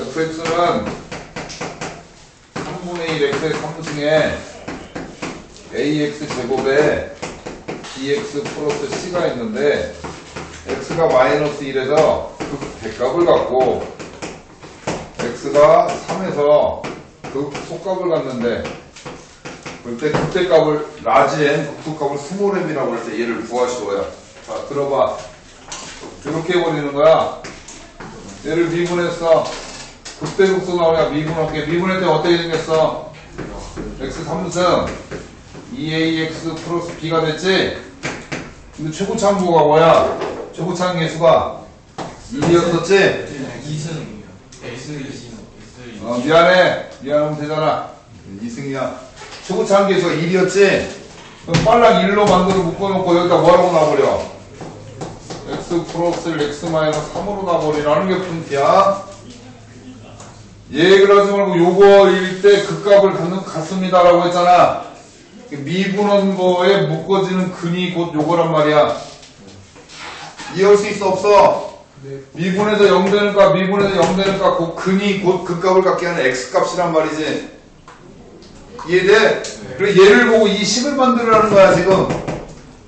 fx는 3분의 1 x의 3승에 ax 제곱에 bx 플러스 c가 있는데 x가 마이너스 1에서 그 대값을 갖고 x가 3에서 그 속값을 갖는데 그때 극대 값을 라지 n 극소 값을 스몰 m이라고 할 때 얘를 구하시오야 자 들어봐. 이렇게 해버리는 거야. 얘를 미분했어 극대 극소 나오냐 미분할게 미분할 때 어떻게 생겼어 x 3승 2ax 플러스 b가 됐지 근데 최고참수가 뭐야 최고참 계수가 2였었지 2승이요. S는 2승. 어, 미안해. 미안하면 되잖아. 이승이야. 최고참 계수가 1이었지? 그럼 빨랑 1로 만들어 묶어놓고 여기다 뭐라고 놔버려? x 플러스를 x 마이너스 3으로 놔버리라는 게 푼티야. 얘기를 하지 말고 요거일 때그 값을 갖는 같습니다라고 했잖아. 미분한 거에 묶어지는 근이 곧 요거란 말이야. 이해할 수 있어 없어? 미분에서 0 되는 값, 미분에서 0 되는 값, 그 근이 곧그 값을 갖게 하는 x 값이란 말이지. 이해돼? 그래 얘를 보고 이 식을 만들으라는 거야 지금.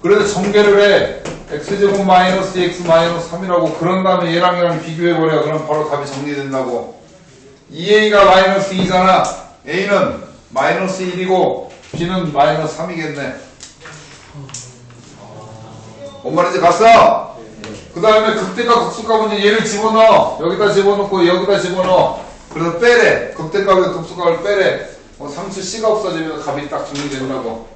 그래서 전개를 해. x제곱 마이너스 x 마이너스 3이라고 그런 다음에 얘랑 얘랑 비교해버려. 그럼 바로 답이 정리된다고. 2a가 마이너스 2잖아. a는 마이너스 1이고 b는 마이너스 3이겠네. 뭔 말인지 갔어? 그 다음에 극대값 극소값은 이제 얘를 집어넣어. 여기다 집어넣고 여기다 집어넣어. 그래서 빼래. 극대값에 극소값을 빼래. 어, 상수 C가 없어지면 값이 딱 정리된다고.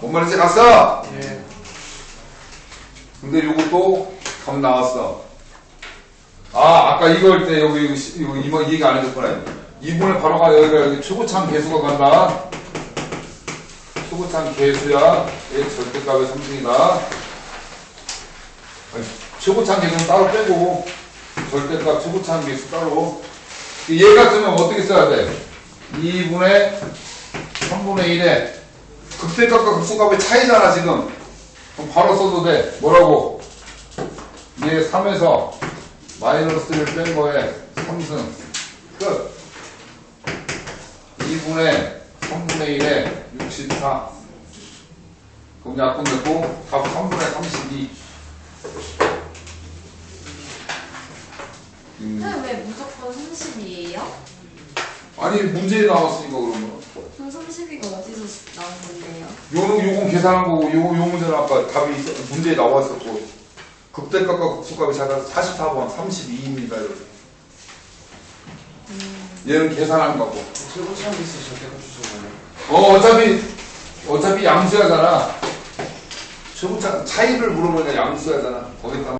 뭔 말인지 갔어? 예. 근데 요것도 값 나왔어. 아, 아까 할때 여기, 이거, 시- 이거, 얘기 안 해줬구나. 이번에 바로 가, 여기가 여기 최고참 개수가 간다. 최고참 개수야. 얘 절대값의 삼승이다. 아니, 최고참 개수는 따로 빼고, 절대값 최고참 개수 따로. 얘 같으면 어떻게 써야 돼? 2분의 3분의 1에 극대값과 극소값의 차이잖아, 지금. 그럼 바로 써도 돼. 뭐라고? 얘 3에서 마이너스를 뺀 거에 3승. 끝. 2분의 3분의 1에 64. 그럼 약분 됐고, 답 3분의 32. 음, 근데 왜 무조건 30이에요? 아니, 문제에 나왔으니까 그러면. 그럼 32가 어디서 나온 건데요? 요는, 요건 계산한 거고, 요거, 요 문제는 아까 답이 있어, 문제에 나왔었고, 극대값과 극소값이 작아서 44번, 32입니다, 이렇게. 얘는 계산한 거고. 최고참 기수 절대값 주셔가요. 어, 어차피, 어차피 양수야잖아. 최고 차, 차이를 물어보니까 양수야잖아. 거기다